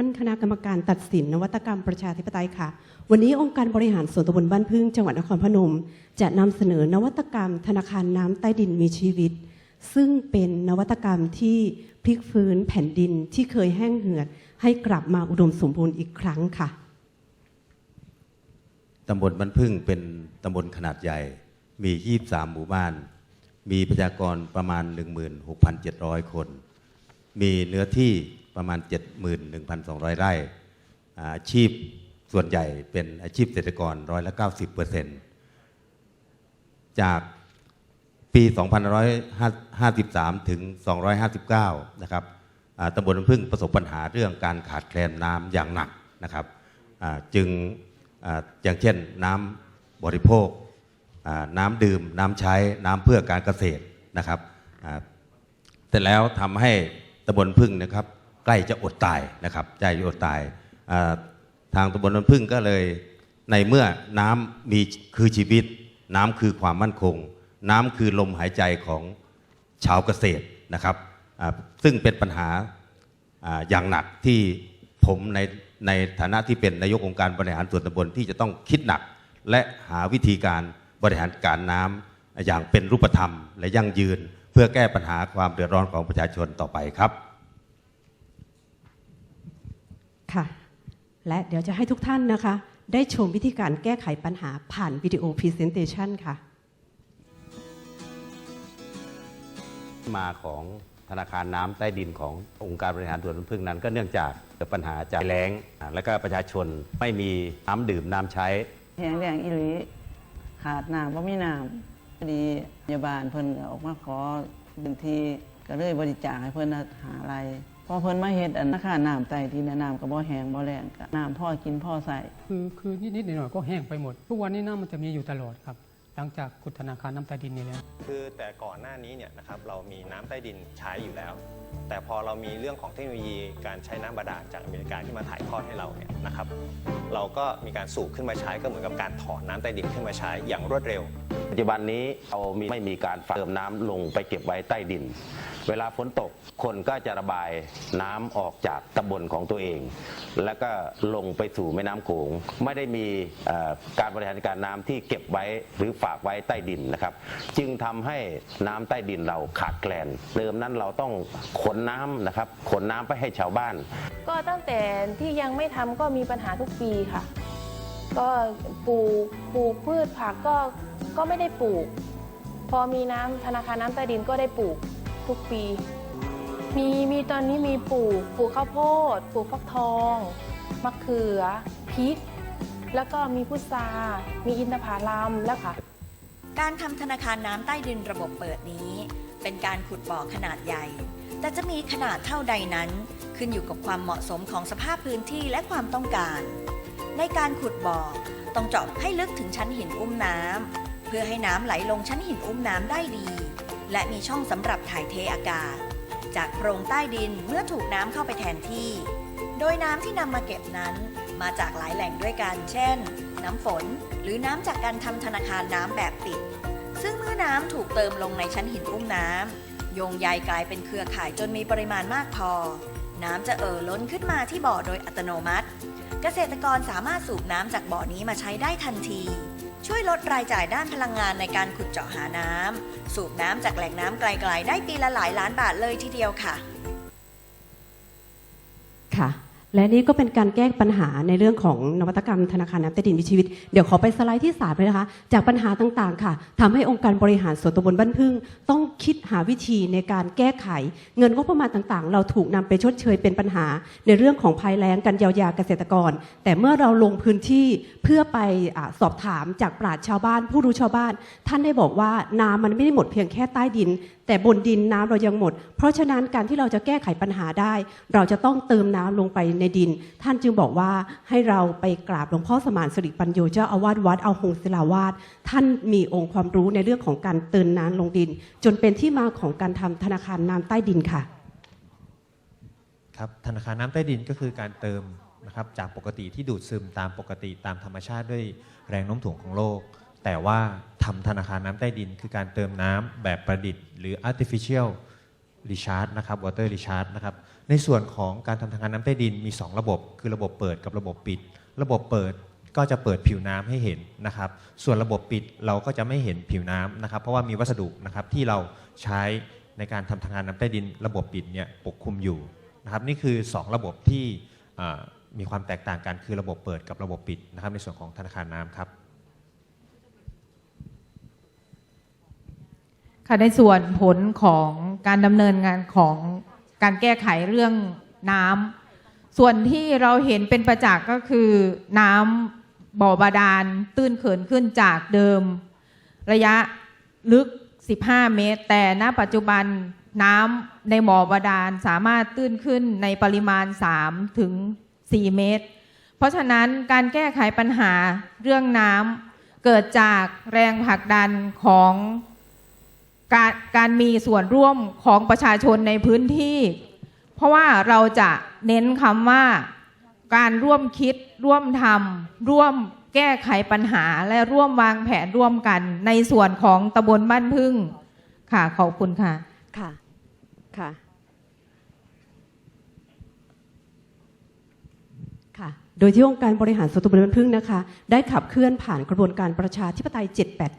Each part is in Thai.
ท่านคณะกรรมการตัดสินนวัตกรรมประชาธิปไตยค่ะ วันนี้องค์การบริหารส่วนตำบลบ้านพึ่งจังหวัดนครพนม จะนำเสนอนวัตกรรม ธนาคารน้ำใต้ดินมีชีวิต ซึ่งเป็นนวัตกรรมที่พลิกฟื้นแผ่นดินที่เคยแห้งเหือด ให้กลับมาอุดมสมบูรณ์อีกครั้งค่ะตำบลบ้านพึ่งเป็นตำบลขนาดใหญ่ มี 23 หมู่บ้าน มีประชากรประมาณ 16,700 คน มีเนื้อที่ ประมาณ 71,200 ไร่อาอาชีพส่วนใหญ่เป็นอาชีพเกษตรกรร้อยละ90เปอร์เซ็นต์จากปี 2553 ถึง 259 นะครับอ่าตำบลบ้านพึ่งประสบปัญหาเรื่องการขาดแคลนน้ำอย่างหนักนะครับจึงออย่างเช่นน้ำบริโภค น้ำดื่ม น้ำใช้ น้ำเพื่อการเกษตรนะครับแต่แล้วทำให้ตำบลพึ่งนะครับ ใกล้จะอดตายนะครับใกล้จะอดตายทางตำบลพึ่งก็เลยในเมื่อน้ำมีคือชีวิต น้ำคือความมั่นคง น้ำคือลมหายใจของชาวเกษตรนะครับซึ่งเป็นปัญหาอ่าอย่างหนักที่ผมในในฐานะที่เป็นนายกองค์การบริหารส่วนตำบลที่จะต้องคิดหนัก และหาวิธีการบริหารการน้ำอย่างเป็นรูปธรรม และยั่งยืน เพื่อแก้ปัญหาความเดือดร้อนของประชาชนต่อไปครับ ค่ะ และเดี๋ยวจะให้ทุกท่านนะคะ ได้ชมวิธีการแก้ไขปัญหาผ่านวิดีโอพรีเซนเตชันค่ะ มาของธนาคารน้ำใต้ดินขององค์การบริหารส่วนตำบลพึ่งนั้น ก็เนื่องจากเกิดปัญหาจากแล้งอ่าและก็ประชาชนไม่มีน้ำดื่มน้ำใช้แห้งแล้งอีหลีขาดน้ำบ่มีน้ำพอดีพยาบาลเพิ่นก็ออกมาขอพื้นที่ก็เลยบริจาคให้เพิ่นหาอะไร พอเพิ่นมาเฮ็ดอันราคาน้ำใต้ดินน่ะน้ำก็บ่แห้งบ่แล้งก็น้ำพ่อกินพ่อใส่คือคือนิดๆหน่อยๆก็แห้งไปหมด ทุกวันนี้น้ำมันจะมีอยู่ตลอดครับ หลังจากขุดธนาคารน้ำใต้ดินนี่แล้ว คือแต่ก่อนหน้านี้เนี่ยนะครับเรามีน้ำใต้ดินใช้อยู่แล้ว แต่พอเรามีเรื่องของเทคโนโลยีการใช้น้ำบาดาลจากอเมริกาที่มาถ่ายทอดให้เราเนี่ยนะครับ เราก็มีการสูบขึ้นมาใช้ก็เหมือนกับการถอนน้ำใต้ดินขึ้นมาใช้อย่างรวดเร็ว ปัจจุบันนี้เรามีไม่มีการเติมน้ำลงไปเก็บไว้ใต้ดิน เวลาฝนตกคนก็จะระบายน้ำออกจากตำบลของตัวเอง แล้วก็ลงไปสู่แม่น้ำโขงไม่ได้มีเอ่อการบริหารการน้ำที่เก็บไว้หรือฝากไว้ใต้ดินนะครับ จึงทำให้น้ำใต้ดินเราขาดแคลนเดิมนั้นเราต้องขนน้ำนะครับขนน้ำไปให้ชาวบ้าน ก็ตั้งแต่ที่ยังไม่ทำก็มีปัญหาทุกปีค่ะ ก็ปลูกปลูกพืชผักก็ก็ไม่ได้ปลูก พอมีน้ำธนาคารน้ำใต้ดินก็ได้ปลูกทุกปี มีมีตอนนี้มีปลูกปลูกข้าวโพดปลูกฟักทองมะเขือพริก แล้วก็มีพุทรามีอินทผลัมแล้วค่ะ การทำธนาคารน้ำใต้ดินระบบเปิดนี้ เป็นการขุดบ่อขนาดใหญ่ แต่จะมีขนาดเท่าใดนั้นขึ้นอยู่กับความเหมาะสมของสภาพพื้นที่และความต้องการ ในการขุดบ่อต้องเจาะให้ลึกถึงชั้นหินอุ้มน้ำเพื่อให้น้ำไหลลงชั้นหินอุ้มน้ำได้ดี และมีช่องสำหรับถ่ายเทอากาศ จากโพรงใต้ดินเมื่อถูกน้ำเข้าไปแทนที่ โดยน้ำที่นำมาเก็บนั้น มาจากหลายแหล่งด้วยกัน เช่น น้ำฝน หรือน้ำจากการทำธนาคารน้ำแบบปิด ซึ่งเมื่อน้ำถูกเติมลงในชั้นหินอุ้มน้ำ โยงใยกลายเป็นเครือข่ายจนมีปริมาณมากพอ น้ำจะเอ่อล้นขึ้นมาที่บ่อโดยอัตโนมัติ เกษตรกรสามารถสูบน้ำจากบ่อนี้มาใช้ได้ทันที ช่วยลดรายจ่ายด้านพลังงานในการขุดเจาะหาน้ำสูบน้ำจากแหล่งน้ำไกลๆ ได้ปีละหลายล้านบาทเลยทีเดียวค่ะ ค่ะ และนี่ก็เป็นการแก้ปัญหาในเรื่องของนวัตกรรมธนาคารน้ำใต้ดินมีชีวิต เดี๋ยวขอไปสไลด์ที่สามเลยนะคะ จากปัญหาต่างๆ ค่ะทำให้องค์การบริหารส่วนตำบลบ้านพึ่ง ต้องคิดหาวิธีในการแก้ไข เงินงบประมาณต่างๆ เราถูกนำไปชดเชยเป็นปัญหา ในเรื่องของภัยแล้งการเยียวยาเกษตรกร แต่เมื่อเราลงพื้นที่เพื่อไปอสอบถามจากปราชญ์ชาวบ้าน ผู้รู้ชาวบ้าน ท่านได้บอกว่าน้ำมันไม่ได้หมดเพียงแค่ใต้ดิน แต่บนดินน้ำเรายังหมด เพราะฉะนั้นการที่เราจะแก้ไขปัญหาได้ เราจะต้องเติมน้ำลงไปในดิน ท่านจึงบอกว่าให้เราไปกราบหลวงพ่อสมานสิริปัญโยเจ้าอาวาสวัดเอาหงศิลาวาสท่านมีองค์ความรู้ในเรื่องของการเติมน้ำลงดิน จนเป็นที่มาของการทำธนาคารน้ำใต้ดินค่ะครับธนาคารน้ำใต้ดินก็คือการเติมนะครับจากปกติที่ดูดซึมตามปกติตามธรรมชาติด้วยแรงโน้มถ่วงของโลก แต่ว่า ทำธนาคารน้ำใต้ดิน คือการเติมน้ำแบบประดิษฐ์หรือ artificial recharge นะครับ water recharge นะครับ ในส่วนของการทำทางการน้ำใต้ดินมี 2 ระบบ คือระบบเปิดกับระบบปิด ระบบเปิดก็จะเปิดผิวน้ำให้เห็นนะครับ ส่วนระบบปิดเราก็จะไม่เห็นผิวน้ำนะครับ เพราะว่ามีวัสดุนะครับที่เราใช้ในการทำทางการน้ำใต้ดิน ระบบปิดเนี่ยปกคลุมอยู่นะครับ นี่คือ 2 ระบบที่มีความแตกต่างกันคือระบบเปิดกับระบบปิดนะครับ ในส่วนของธนาคารน้ำครับ ค่ะในส่วนผลของการดำเนินงานของการแก้ไขเรื่องน้ำส่วนที่เราเห็นเป็นประจักษ์ก็คือน้ำบ่อบาดาลตื้นเขินขึ้นจากเดิม ระยะลึก 15 เมตร แต่ณปัจจุบันน้ำในบ่อบาดาลสามารถตื้นขึ้นในปริมาณ 3 ถึง 4 เมตร เพราะฉะนั้นการแก้ไขปัญหาเรื่องน้ำเกิดจากแรงผลักดันของ การการมีส่วนร่วมของประชาชนในพื้นที่ เพราะว่าเราจะเน้นคำว่าการร่วมคิดร่วมทำร่วมแก้ไขปัญหาและร่วมวางแผนร่วมกัน ในส่วนของตำบลบ้านพึ่งค่ะขอบคุณค่ะค่ะค่ะ ค่ะ โดยที่องค์การบริหารส่วนตำบลบ้านพึ่งนะคะ ได้ขับเคลื่อนผ่านกระบวนการประชาธิปไตย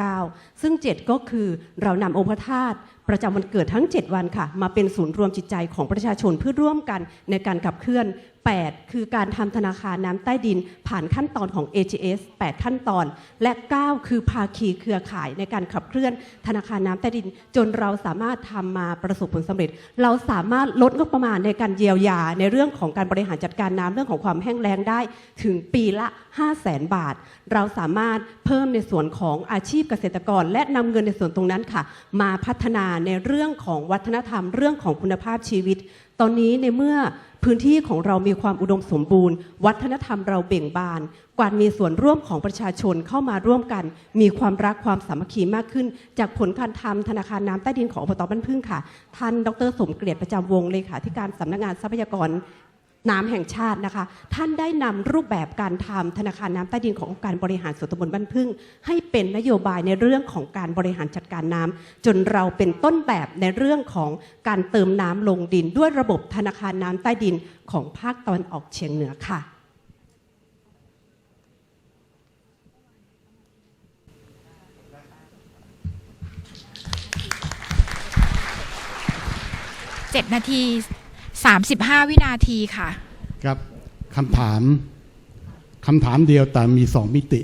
789 ซึ่ง 7 ก็คือเรานำองค์พระธาตุ ประจำวันเกิดทั้ง 7 วันค่ะ มาเป็นศูนย์รวมจิตใจของประชาชนเพื่อร่วมกันในการขับเคลื่อน 8 คือการทำธนาคารน้ำใต้ดิน ผ่านขั้นตอนของ AGS 8 ขั้นตอน และ 9 คือภาคีเครือข่ายในการขับเคลื่อนธนาคารน้ำใต้ดิน จนเราสามารถทำมาประสบผลสำเร็จ เราสามารถลดงบประมาณในการเยียวยา ในเรื่องของการบริหารจัดการน้ำเรื่องของความแห้งแล้งได้ถึงปีละ 5 0 0แสนบาท เราสามารถเพิ่มในส่วนของอาชีพเกษตรกร และนำเงินในส่วนตรงนั้นค่ะ มาพัฒนาในเรื่องของวัฒนธรรม เรื่องของคุณภาพชีวิต ตอนนี้ในเมื่อพื้นที่ของเรามีความอุดมสมบูรณ์ วัฒนธรรมเราเบ่งบาน กวามีส่วนร่วมของประชาชนเข้ามาร่วมกัน มีความรักความสามัคคีมากขึ้น จากผลการทำธนาคารน้ำใต้ดินของอบตบ้านพึ่งค่ะ ท่านดรสมเกียรติประจำวงเลขาธิการสำนักงานทรัพยากร น้ำแห่งชาตินะคะ ท่านได้นำรูปแบบการทำธนาคารน้ำใต้ดินขององค์การบริหารส่วนตำบลบ้านพึ่ง ให้เป็นนโยบายในเรื่องของการบริหารจัดการน้ำจนเราเป็นต้นแบบในเรื่องของการเติมน้ำลงดิน ด้วยระบบธนาคารน้ำใต้ดินของภาคตะวันออกเฉียงเหนือค่ะ 7 นาที 35 วินาทีค่ะ ครับคำถามคำถามเดียวแต่มีสองมิติ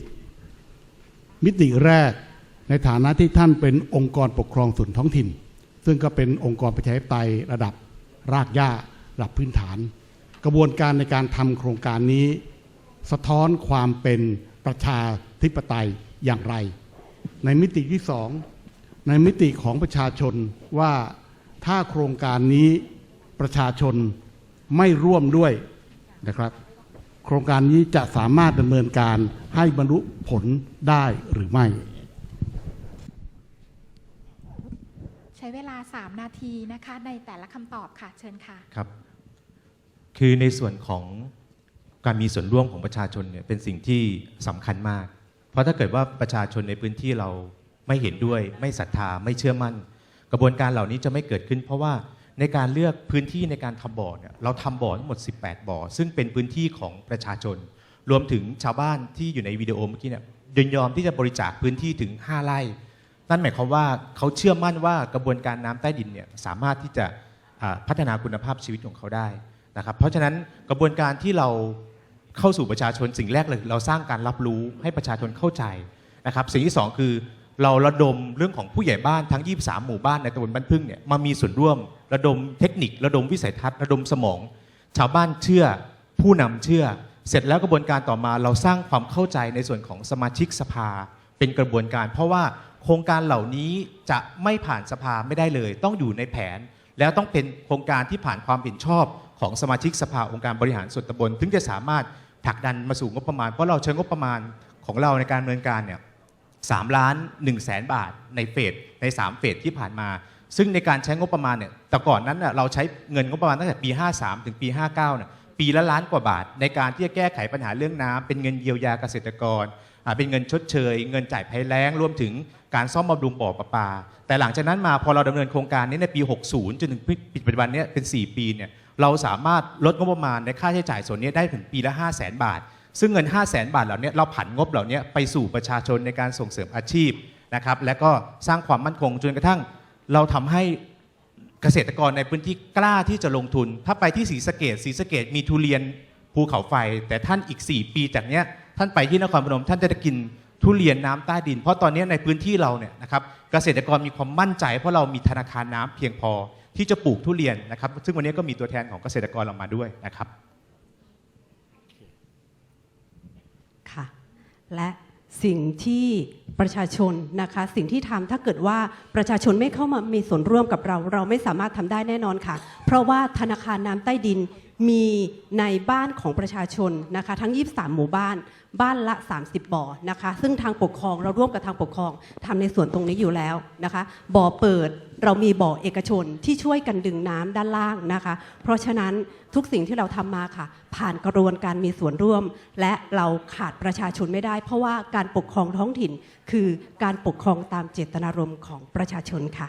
มิติแรกในฐานะที่ท่านเป็นองค์กรปกครองส่วนท้องถิ่น ซึ่งก็เป็นองค์กรประชาธิปไตยระดับรากหญ้าระดับพื้นฐาน กระบวนการในการทำโครงการนี้ สะท้อนความเป็นประชาธิปไตยอย่างไร ในมิติที่สองในมิติของประชาชนว่าถ้าโครงการนี้ ประชาชนไม่ร่วมด้วยนะครับ โครงการนี้จะสามารถดำเนินการให้บรรลุผลได้หรือไม่ ใช้เวลา 3 นาทีนะคะในแต่ละคำตอบค่ะเชิญค่ะ ครับ คือในส่วนของการมีส่วนร่วมของประชาชนเนี่ยเป็นสิ่งที่สำคัญมาก เพราะถ้าเกิดว่าประชาชนในพื้นที่เราไม่เห็นด้วย ไม่ศรัทธาไม่เชื่อมั่น กระบวนการเหล่านี้จะไม่เกิดขึ้น เพราะว่า ในการเลือกพื้นที่ในการทำบ่อเนี่ยเราทำบ่อทั้งหมด 18 บ่อ ซึ่งเป็นพื้นที่ของประชาชน รวมถึงชาวบ้านที่อยู่ในวิดีโอเมื่อกี้เนี่ยยินยอมที่จะบริจาคพื้นที่ถึง 5 ไร่ นั่นหมายความว่าเขาเชื่อมั่นว่ากระบวนการน้ำใต้ดินเนี่ยสามารถที่จะพัฒนาคุณภาพชีวิตของเขาได้นะครับ เพราะฉะนั้นกระบวนการที่เราเข้าสู่ประชาชนสิ่งแรกเลยเราสร้างการรับรู้ให้ประชาชนเข้าใจนะครับ สิ่งที่สองคือเราระดมเรื่องของผู้ใหญ่บ้านทั้ง 23 หมู่บ้านในตำบลบ้านพึ่งเนี่ยมามีส่วนร่วม ระดมเทคนิค ระดมวิสัยทัศน์ระดมสมอง ชาวบ้านเชื่อผู้นำเชื่อ เสร็จแล้วกระบวนการต่อมาเราสร้างความเข้าใจในส่วนของสมาชิกสภา เป็นกระบวนการ เพราะว่าโครงการเหล่านี้จะไม่ผ่านสภาไม่ได้เลย ต้องอยู่ในแผน แล้วต้องเป็นโครงการที่ผ่านความเห็นชอบของสมาชิกสภาองค์การบริหารส่วนตำบลถึงจะสามารถผลักดันมาสู่งบประมาณ เพราะเราใช้งบประมาณของเราในการดำเนินการเนี่ยสามล้าน1แสนบาทในเฟสใน 3 เฟสที่ผ่านมา ซึ่งในการใช้งบประมาณเนี่ยแต่ก่อนนั้นเราใช้เงินงบประมาณตั้งแต่ปี 53 ถึงปี 59เนี่ยปีละล้านกว่าบาท ในการที่จะแก้ไขปัญหาเรื่องน้ำเป็นเงินเยียวยาเกษตรกร เป็นเงินชดเชย เงินจ่ายภัยแล้งรวมถึงการซ่อมบำรุงบ่อประปา แต่หลังจากนั้นมาพอเราดำเนินโครงการนี้ในปี 60 จนถึงปัจจุบันเนี้เป็น 4 ปีเนี่ยเราสามารถลดงบประมาณในค่าใช้จ่ายส่วนนี้ได้ถึงปีละ 5 0 0 0 0 0 บาท ซึ่งเงิน 5 0 0 0 0 0 บาทเหล่านี้เราผันงบเหล่านี้ไปสู่ประชาชนในการส่งเสริมอาชีพนะครับและก็สร้างความมั่นคงจนกระทั่ง เราทำให้เกษตรกรในพื้นที่กล้าที่จะลงทุน ถ้าไปที่ศรีสะเกดศรีสะเกดมีทุเรียนภูเขาไฟ แต่ท่านอีก 4 ปีจากเนี้ยท่านไปที่นครพนมท่านจะได้กินทุเรียนน้ำใต้ดิน เพราะตอนนี้ในพื้นที่เราเนี่ยนะครับเกษตรกรมีความมั่นใจ เพราะเรามีธนาคารน้ำเพียงพอที่จะปลูกทุเรียนนะครับ ซึ่งวันนี้ก็มีตัวแทนของเกษตรกรเรามาด้วยนะครับค่ะและสิ่งที่ ประชาชนนะคะสิ่งที่ทำถ้าเกิดว่าประชาชนไม่เข้ามามีส่วนร่วมกับเรา เราไม่สามารถทำได้แน่นอนค่ะ เพราะว่าธนาคารน้ำใต้ดิน มีในบ้านของประชาชนนะคะทั้ง 23 หมู่บ้าน บ้านละ 30 บ่อนะคะซึ่งทางปกครองเราร่วมกับทางปกครองทำในส่วนตรงนี้อยู่แล้วนะคะบ่อเปิดเรามีบ่อเอกชนที่ช่วยกันดึงน้ำด้านล่างนะคะ เพราะฉะนั้นทุกสิ่งที่เราทำมาค่ะ ผ่านกระบวนการมีส่วนร่วม และเราขาดประชาชนไม่ได้ เพราะว่าการปกครองท้องถิ่น คือการปกครองตามเจตนารมณ์ของประชาชนค่ะ